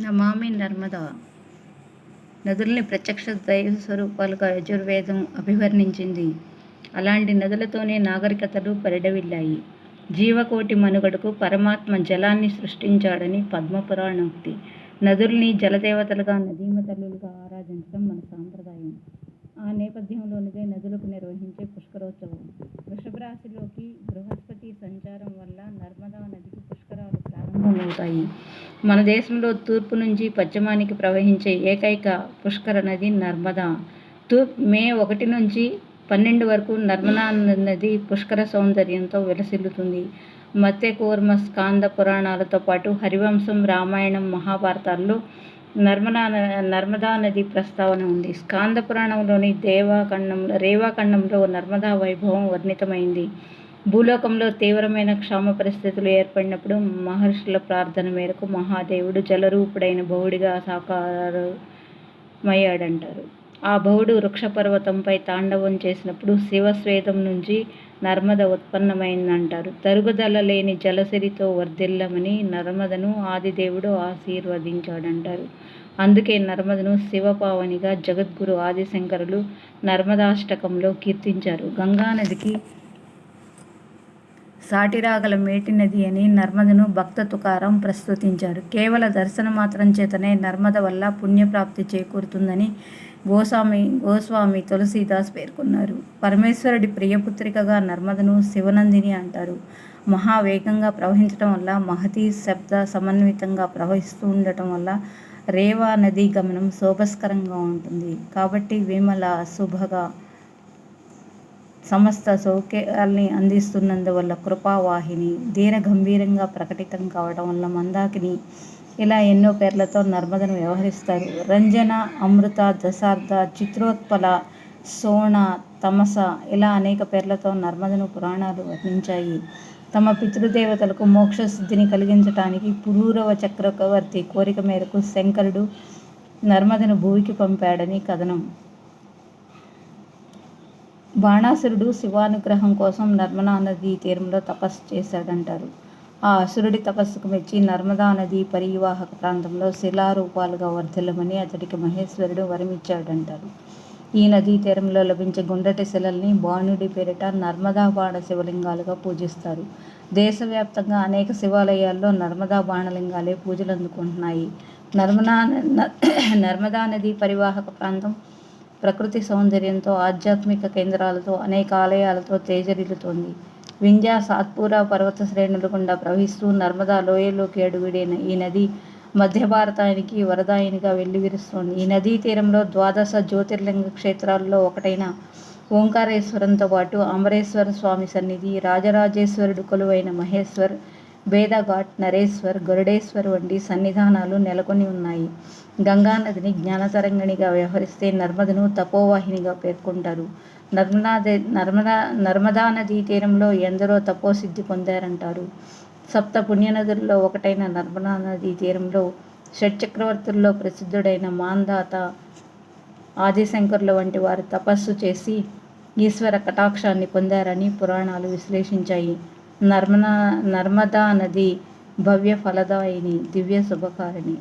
నమామి నర్మద. నదుల్ని ప్రత్యక్ష దైవ స్వరూపాలుగా యజుర్వేదం అభివర్ణించింది. అలాంటి నదులతోనే నాగరికతలు పరిడవిల్లాయి. జీవకోటి మనుగడకు పరమాత్మ జలాన్ని సృష్టించాడని పద్మపురాణోక్తి. నదుల్ని జలదేవతలుగా నదీమ తల్లులుగా ఆరాధించడం మన సాంప్రదాయం. ఆ నేపథ్యంలోనిదే నదులకు నిర్వహించే పుష్కరోత్సవం. వృషభ రాశిలోకి అవుతాయి. మన దేశంలో తూర్పు నుంచి పశ్చిమానికి ప్రవహించే ఏకైక పుష్కర నది నర్మదా. తూ మే ఒకటి నుంచి పన్నెండు వరకు నర్మదా నది పుష్కర సౌందర్యంతో విలసిల్లుతుంది. మత్స్యకూర్మ స్కాంద పురాణాలతో పాటు హరివంశం రామాయణం మహాభారతాల్లో నర్మదా నర్మదా నది ప్రస్తావన ఉంది. స్కాంద పురాణంలోని దేవాఖండంలో రేవాఖండంలో నర్మదా వైభవం వర్ణితమైంది. భూలోకంలో తీవ్రమైన క్షామ పరిస్థితులు ఏర్పడినప్పుడు మహర్షుల ప్రార్థన మేరకు మహాదేవుడు జలరూపుడైన భవుడిగా సాకారమయ్యాడంటారు. ఆ భవుడు వృక్షపర్వతంపై తాండవం చేసినప్పుడు శివస్వేదం నుంచి నర్మద ఉత్పన్నమైందంటారు. తరుగుదల లేని జలసిరితో వర్ధిల్లమని నర్మదను ఆదిదేవుడు ఆశీర్వదించాడంటారు. అందుకే నర్మదను శివపావనిగా జగద్గురు ఆదిశంకరులు నర్మదాష్టకంలో కీర్తించారు. గంగానదికి సాటిరాగల మేటి నది అని నర్మదను భక్త తుకారం ప్రస్తుతించారు. కేవల దర్శన మాత్రం చేతనే నర్మద వల్ల పుణ్యప్రాప్తి చేకూరుతుందని గోస్వామి గోస్వామి తులసీదాస్ పేర్కొన్నారు. పరమేశ్వరుడి ప్రియపుత్రికగా నర్మదను శివనందిని అంటారు. మహావేగంగా ప్రవహించడం వల్ల మహతీ శబ్ద సమన్వితంగా ప్రవహిస్తూ ఉండటం వల్ల రేవా నదీ గమనం శోభస్కరంగా ఉంటుంది. కాబట్టి విమల శుభగా సమస్త సౌఖ్యాల్ని అందిస్తున్నందువల్ల కృపావాహిని దీన గంభీరంగా ప్రకటితం కావడం వల్ల మందాకిని ఇలా ఎన్నో పేర్లతో నర్మదను వ్యవహరిస్తారు. రంజన అమృత దశార్థ చిత్రోత్పల సోణ తమస ఇలా అనేక పేర్లతో నర్మదను పురాణాలు వర్ణించాయి. తమ పితృదేవతలకు మోక్ష సిద్ధిని కలిగించటానికి పురూరవ చక్రవర్తి కోరిక మేరకు శంకరుడు నర్మదను భూమికి పంపాడని కథనం. బాణాసురుడు శివానుగ్రహం కోసం నర్మదా నదీ తీరంలో తపస్సు చేశాడంటారు. ఆ అసురుడి తపస్సుకు మెచ్చి నర్మదా నది పరివాహక ప్రాంతంలో శిలారూపాలుగా వర్ధిల్లమని అతడికి మహేశ్వరుడు వరమిచ్చాడంటారు. ఈ నదీ తీరంలో లభించే గుండ్రటి శిలల్ని బాణుడి పేరిట నర్మదా బాణ శివలింగాలుగా పూజిస్తారు. దేశవ్యాప్తంగా అనేక శివాలయాల్లో నర్మదా బాణలింగాలే పూజలు అందుకుంటున్నాయి నర్మదా నర్మదా నది పరివాహక ప్రాంతం ప్రకృతి సౌందర్యంతో ఆధ్యాత్మిక కేంద్రాలతో అనేక ఆలయాలతో తేజరిల్లుతోంది. వింధ్యా సాత్పురా పర్వత శ్రేణుల గుండా ప్రవహిస్తూ నర్మదా లోయలోకి అడుగుడైన ఈ నది మధ్య భారతానికి వరదాయినిగా వెల్లివిరుస్తోంది. ఈ నదీ తీరంలో ద్వాదశ జ్యోతిర్లింగ క్షేత్రాల్లో ఒకటైన ఓంకారేశ్వరంతో పాటు అమరేశ్వర స్వామి సన్నిధి రాజరాజేశ్వరుడు కొలువైన మహేశ్వర్ వేదఘాట్ నరేశ్వర్ గరుడేశ్వర్ వంటి సన్నిధానాలు నెలకొని ఉన్నాయి. గంగానదిని జ్ఞానతరంగిణిగా వ్యవహరిస్తే నర్మదను తపోవాహినిగా పేర్కొంటారు. నర్మదా నర్మదా నర్మదా నదీ తీరంలో ఎందరో తపోసిద్ధి పొందారంటారు. సప్త పుణ్యనదుల్లో ఒకటైన నర్మదా నదీ తీరంలో షట్చక్రవర్తుల్లో ప్రసిద్ధుడైన మాందాత ఆదిశంకర్ల వంటి వారు తపస్సు చేసి ఈశ్వర కటాక్షాన్ని పొందారని పురాణాలు విశ్లేషించాయి. నర్మదా నర్మదా నది భవ్య ఫలదాయిని దివ్య శుభకారిణి.